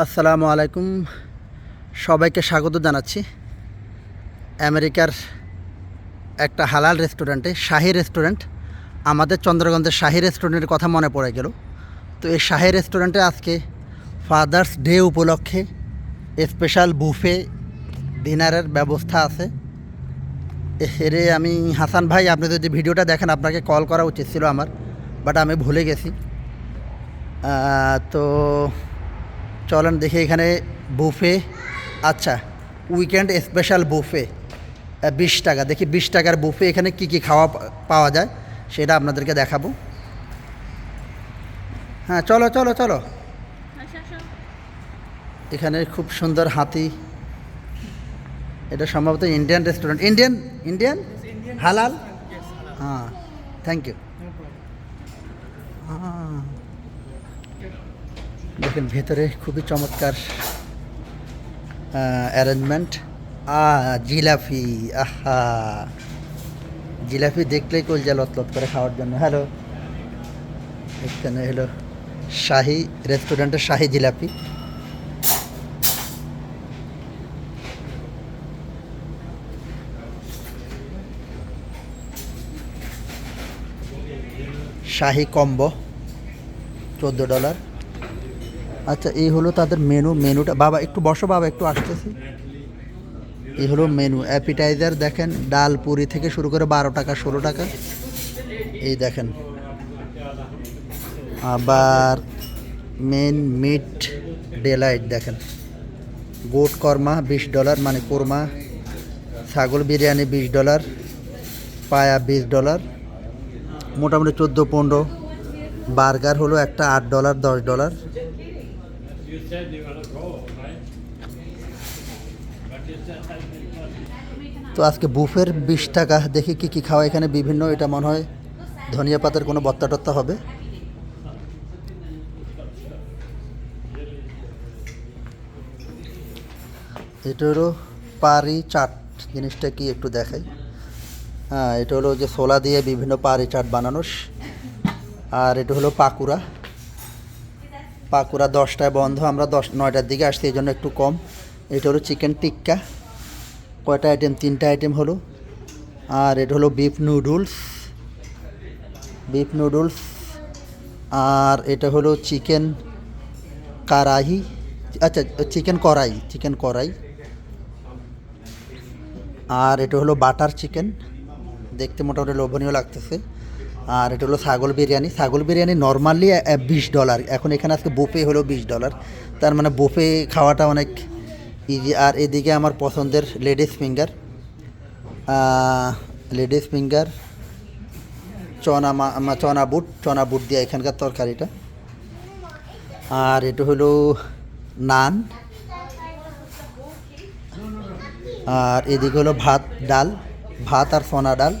আসসালামু আলাইকুম। সবাইকে স্বাগত জানাচ্ছি। আমেরিকার একটা হালাল রেস্টুরেন্টে, শাহি রেস্টুরেন্ট। আমাদের চন্দ্রগঞ্জের শাহি রেস্টুরেন্টের কথা মনে পড়ে গেল। তো এই শাহি রেস্টুরেন্টে আজকে ফাদার্স ডে উপলক্ষে স্পেশাল বুফে ডিনারের ব্যবস্থা আছে। এরে আমি হাসান ভাই, আপনি যদি ভিডিওটা দেখেন, আপনাকে কল করা উচিত ছিল আমার বাট আমি ভুলে গেছি। তো চলেন দেখি এখানে বুফে। আচ্ছা উইকেন্ড স্পেশাল বুফে। বিশ টাকা। দেখি বিশ টাকার বুফে এখানে কি কি খাওয়া পাওয়া যায় সেটা আপনাদেরকে দেখাবো। হ্যাঁ চলো চলো চলো। এখানে খুব সুন্দর হাতি। এটা সম্ভবত ইন্ডিয়ান রেস্টুরেন্ট ইন্ডিয়ান ইন্ডিয়ান হালাল? হ্যাঁ থ্যাংক ইউ দেখেন, ভেতরে খুবই চমৎকার অ্যারেঞ্জমেন্ট আ জিলাপি, আহা। জিলাপি দেখলেই কলজা লতলত করে খাওয়ার জন্য। হ্যালো এখানে হলো শাহি রেস্টুরেন্টের শাহি জিলাপি। শাহি কম্বো, চোদ্দ ডলার। আচ্ছা এই হলো তাদের মেনু মেনুটা বাবা, একটু বসো বাবা, একটু আসতেছি। এই হলো মেনু অ্যাপিটাইজার দেখেন, ডাল পুরি থেকে শুরু করে বারো টাকা, ষোলো টাকা। এই দেখেন। আবার মেন মিট ডেলাইট দেখেন। গোট কর্মা বিশ ডলার মানে কোরমা। ছাগল বিরিয়ানি, বিশ ডলার পায়া, বিশ ডলার মোটামুটি চোদ্দ, পনেরো। বার্গার হলো একটা আট ডলার দশ ডলার তো আজকে বুফের বিশ টাকা দেখি কি কি খাওয়া এখানে বিভিন্ন, এটা মনে হয় ধনিয়া পাতার কোনো বত্তা টত্তা হবে? এটা হলো পারি চাট, জিনিসটা কি একটু দেখাই। হ্যাঁ এটা হলো যে সোলা দিয়ে বিভিন্ন পারি চাট বানানোস। আর এটা হলো পাকুড়া। পাকুড়া দশটায় বন্ধ, আমরা দশ, নয়টার দিকে আসছি, এই জন্য একটু কম। এটা হলো চিকেন টিক্কা। কয়টা আইটেম তিনটা আইটেম হলো। আর এটা হলো বিফ নুডলস বিফ নুডলস আর এটা হলো চিকেন কারাহি। আচ্ছা চিকেন কড়াই চিকেন কড়াই। আর এটা হলো বাটার চিকেন। দেখতে মোটামুটি লোভনীয় লাগতেছে। আর এটা হলো ছাগল বিরিয়ানি। ছাগল বিরিয়ানি নর্মালি বিশ ডলার এখন এখানে আজকে বুফে হলো বিশ ডলার তার মানে বুফে খাওয়াটা অনেক ইজি আর এদিকে আমার পছন্দের লেডিস ফিঙ্গার লেডিস ফিঙ্গার চনা মা- চনা বুট। চনা বুট দিয়ে এখানকার তরকারিটা। আর এটা হলো নান। আর এদিকে হলো ভাত, ডাল। ভাত আর সোনা ডাল।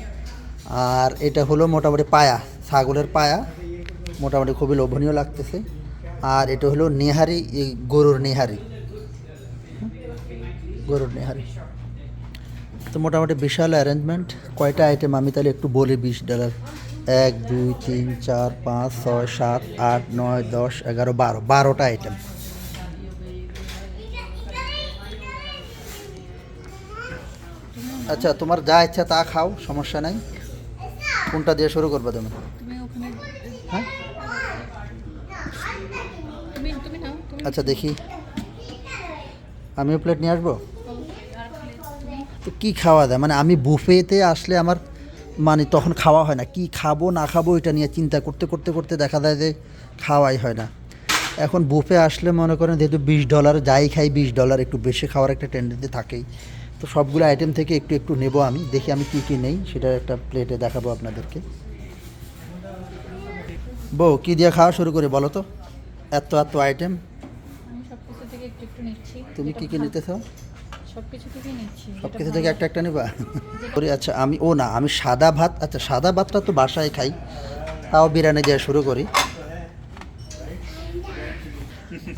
আর এটা হলো মোটামুটি পায়া, ছাগলের পায়া। মোটামুটি খুবই লোভনীয় লাগতেছে। আর এটা হলো নেহারি গরুর নেহারি। গরুর নেহারি। তো মোটামুটি বিশাল অ্যারেঞ্জমেন্ট কয়টা আইটেম আমি তাহলে একটু বলি, বিশ ডলার এক, দুই, তিন, চার, পাঁচ, ছয়, সাত, আট, নয়, দশ, এগারো, বারো। বারোটা আইটেম আচ্ছা তোমার যা ইচ্ছা তা খাও, সমস্যা নাই। কোনটা দিয়ে শুরু করবে তুমি? হ্যাঁ? আচ্ছা দেখি। আমিও প্লেট নিয়ে আসব? তো কী খাওয়া যায় মানে আমি বুফেতে আসলে আমার মানে তখন খাওয়া হয় না। কি খাব না খাব এটা নিয়ে চিন্তা করতে করতে করতে দেখা যায় যে খাওয়াই হয় না। এখন বুফে আসলে মনে করেন যেহেতু বিশ ডলার যাই খাই বিশ ডলার একটু বেশি খাওয়ার একটা টেন্ডেন্সি থাকেই। তো সবগুলো আইটেম থেকে একটু একটু নেব আমি দেখি আমি কী কী নেই সেটা একটা প্লেটে দেখাবো আপনাদেরকে। বউ কী দিয়ে খাওয়া শুরু করি বলো তো? এত এত আইটেম তুমি কী কী নিতে চাও? সব কিছু থেকে সব কিছু থেকে একটা একটা নেবা? করি আচ্ছা আমি ও না আমি সাদা ভাত আচ্ছা সাদা ভাতটা তো বাসায় খাই তাও বিরিয়ানি দিয়ে শুরু করি।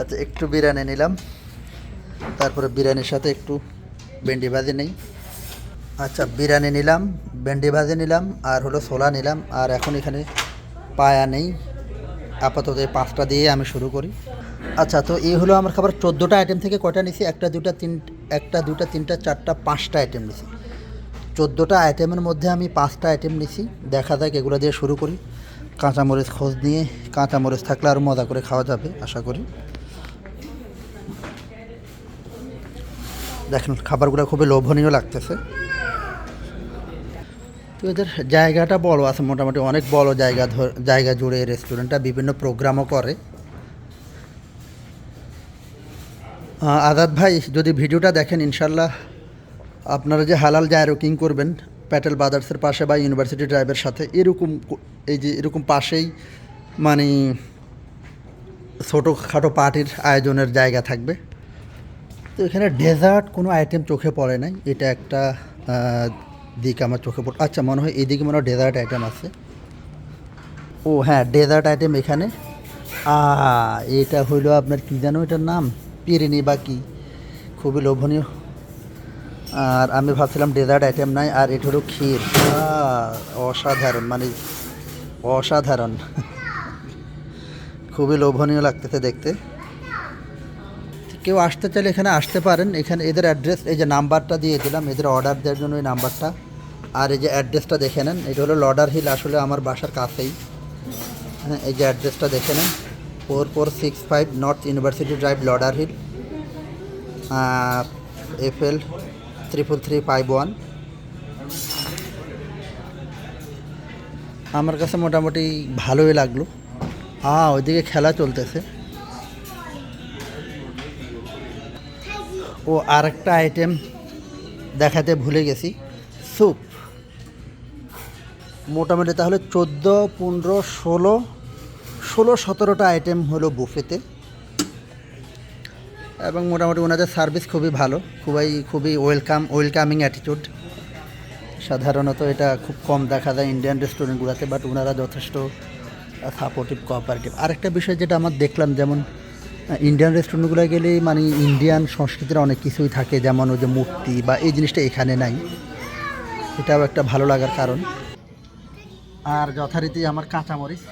আচ্ছা একটু বিরিয়ানি নিলাম। তারপরে বিরিয়ানির সাথে একটু ভেন্ডি ভাজি নেই। আচ্ছা বিরিয়ানি নিলাম, ভেন্ডি ভাজি নিলাম, আর হলো ছোলা নিলাম, আর এখন এখানে পায়া নেই। আপাতত এই পাঁচটা দিয়ে আমি শুরু করি। আচ্ছা তো এই হলো আমার খাবার। চোদ্দোটা আইটেম থেকে কয়টা নিছি? একটা, দুটা, তিন, একটা, দুটা, তিনটা, চারটা, পাঁচটা আইটেম নিছি। চোদ্দোটা আইটেমের মধ্যে আমি পাঁচটা আইটেম নিছি। দেখা যাক এগুলো দিয়ে শুরু করি। কাঁচামরিচ খোঁজ নিয়ে, কাঁচামরিচ থাকলে আরও মজা করে খাওয়া যাবে, আশা করি। দেখেন, খাবারগুলো খুবই লোভনীয় লাগতেছে। তো এদের জায়গাটা বড় আছে, মোটামুটি অনেক বড় জায়গা জায়গা জুড়ে এই রেস্টুরেন্টটা বিভিন্ন প্রোগ্রামও করে। আজাদ ভাই, যদি ভিডিওটা দেখেন ইনশাল্লাহ আপনারা যে হালাল জায় রুকিং করবেন, প্যাটেল ব্রাদার্সের পাশে বা ইউনিভার্সিটি ড্রাইভের সাথে, এরকম এই যে এরকম পাশেই মানে ছোটোখাটো পার্টির আয়োজনের জায়গা থাকবে। তো এখানে ডেজার্ট কোনো আইটেম চোখে পড়ে নাই। এটা একটা দিক আমার চোখে পড়ে আচ্ছা মনে হয় এদিকে মনে হয় ডেজার্ট আইটেম আছে। ও হ্যাঁ ডেজার্ট আইটেম এখানে। আ, এটা হইল আপনার কী জানো এটার নাম? পিরিনি বা কি? খুবই লোভনীয়। আর আমি ভাবছিলাম ডেজার্ট আইটেম নাই, আর এটা হলো ক্ষীর। অসাধারণ মানে অসাধারণ। খুবই লোভনীয় লাগতেছে দেখতে। কেউ আসতে চাইলে এখানে আসতে পারেন। এখানে এদের অ্যাড্রেস এই যে নাম্বারটা দিয়ে দিলাম, এদের অর্ডার দেওয়ার জন্য এই নাম্বারটা। আর এই যে অ্যাড্রেসটা দেখে নেন, এটা হলো লডার হিল আসলে আমার বাসার কাছেই। হ্যাঁ এই যে অ্যাড্রেসটা দেখে নেন four four six five north university drive Lauderhill F L triple three five one আমার কাছে মোটামুটি ভালোই লাগল। হ্যাঁ ওইদিকে খেলা চলতেছে। ও আরেকটা আইটেম দেখাতে ভুলে গেছি। স্যুপ মোটামুটি তাহলে চোদ্দ, পনেরো, ষোলো ষোলো, সতেরোটা আইটেম হলো বুফেতে এবং মোটামুটি ওনাদের সার্ভিস খুবই ভালো, খুবই খুবই ওয়েলকাম ওয়েলকামিং অ্যাটিটিউড সাধারণত এটা খুব কম দেখা যায় ইন্ডিয়ান রেস্টুরেন্টগুলোতে বাট ওনারা যথেষ্ট সাপোর্টিভ কোঅপারেটিভ আরেকটা বিষয় যেটা আমার দেখলাম, যেমন ইন্ডিয়ান রেস্টুরেন্টগুলো গেলেই মানে ইন্ডিয়ান সংস্কৃতির অনেক কিছুই থাকে, যেমন ওই যে মূর্তি বা এই জিনিসটা এখানে নাই। এটাও একটা ভালো লাগার কারণ। আর যথারীতি আমার কাঁচামরিচ,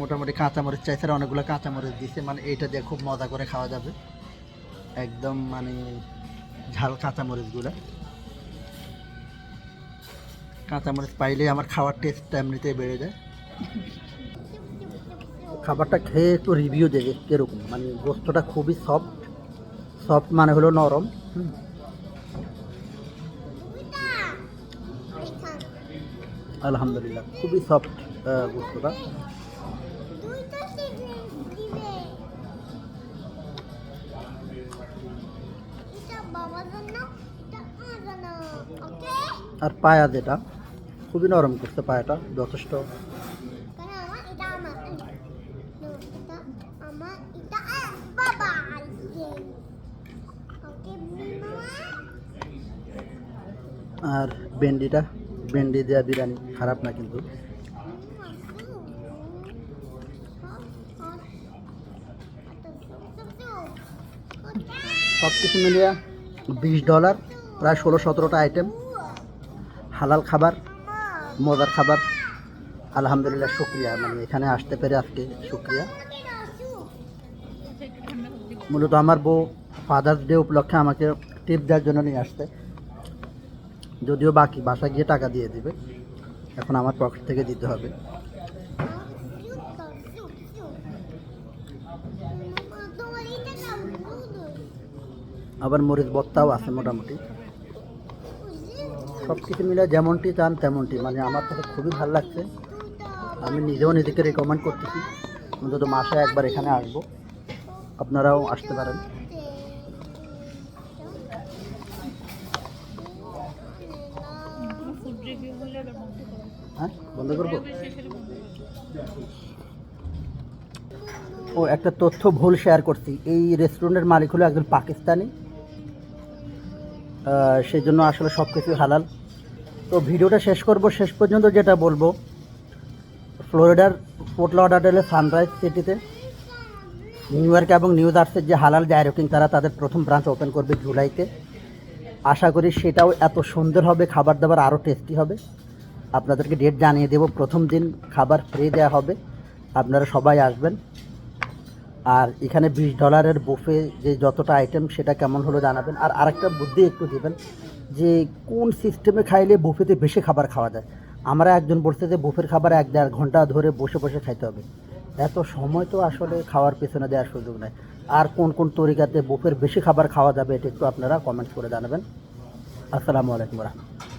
মোটামুটি কাঁচামরিচ চাইছে অনেকগুলো কাঁচামরিচ দিছে মানে এইটা দিয়ে খুব মজা করে খাওয়া যাবে। একদম মানে ঝাল কাঁচামরিচগুলো। কাঁচামরিচ পাইলে আমার খাওয়ার টেস্টটা এমনিতেই বেড়ে যায়। খাবারটা খেয়ে একটু রিভিউ দেবে কীরকম। মানে গোস্তটা খুবই সফট সফট মানে হলো নরম আলহামদুলিল্লাহ, খুবই সফট গোস্তটা। আর পায়া যেটা, খুবই নরম করছে পায়াটা, যথেষ্ট। আর ভেন্ডিটা, ভেন্ডি দেওয়া বিরিয়ানি খারাপ না কিন্তু। সব কিছু মিলিয়ে বিশ ডলার, প্রায় ষোলো সতেরোটা আইটেম হালাল খাবার, মজার খাবার। আলহামদুলিল্লাহ, শুক্রিয়া। মানে এখানে আসতে পেরে আজকে শুক্রিয়া। মূলত আমার বউ ফাদার্স ডে উপলক্ষে আমাকে টিপ দেওয়ার জন্য নিয়ে আসতে যদিও বাকি, বাসায় গিয়ে টাকা দিয়ে দিবে। এখন আমার পকেট থেকে দিতে হবে। আবার মরিচ বত্তাও আছে মোটামুটি। সব কিছু মিলে যেমনটি চান তেমনটি। মানে আমার কাছে খুবই ভালো লাগছে। আমি নিজেও নিজেকে রেকমেন্ড করতেছি। অন্তত মাসে একবার এখানে আসব। আপনারাও আসতে পারেন ফুড রিভিউ হলে এবার বন্ধ করো হ্যাঁ বন্ধ ও, একটা তথ্য ভুল শেয়ার করছি। এই রেস্টুরেন্টের মালিক হলো একজন পাকিস্তানি। সেই জন্য আসলে সব কিছু হালাল। তো ভিডিওটা শেষ করব। শেষ পর্যন্ত যেটা বলব, ফ্লোরিডার ফোর্ট লডারডেলের সানরাইজ সিটিতে নিউ ইয়র্ক এবং নিউ জার্সির যে হালাল জায়রকিং তারা তাদের প্রথম ব্রাঞ্চ ওপেন করবে জুলাইতে। আশা করি সেটাও এত সুন্দর হবে, খাবার দাবার আরও টেস্টি হবে। আপনাদেরকে ডেট জানিয়ে দেব। প্রথম দিন খাবার ফ্রি দেওয়া হবে। আপনারা সবাই আসবেন। আর এখানে বিশ ডলারের বুফে যে যতটা আইটেম সেটা কেমন হলো জানাবেন। আর আরেকটা বুদ্ধি একটু দেবেন, যে কোন সিস্টেমে খাইলে বুফেতে বেশি খাবার খাওয়া যায়? আমরা একজন বলছে যে বুফের খাবার এক দেড় ঘণ্টা ধরে বসে বসে খাইতে হবে। এত সময় তো আসলে খাওয়ার পেছনে দেওয়ার সুযোগ নেই। আর কোন কোন তরিকাতে বুফের বেশি খাবার খাওয়া যাবে এটা একটু আপনারা কমেন্টস করে জানাবেন। আসসালামু আলাইকুম রহমতুল্লাহ।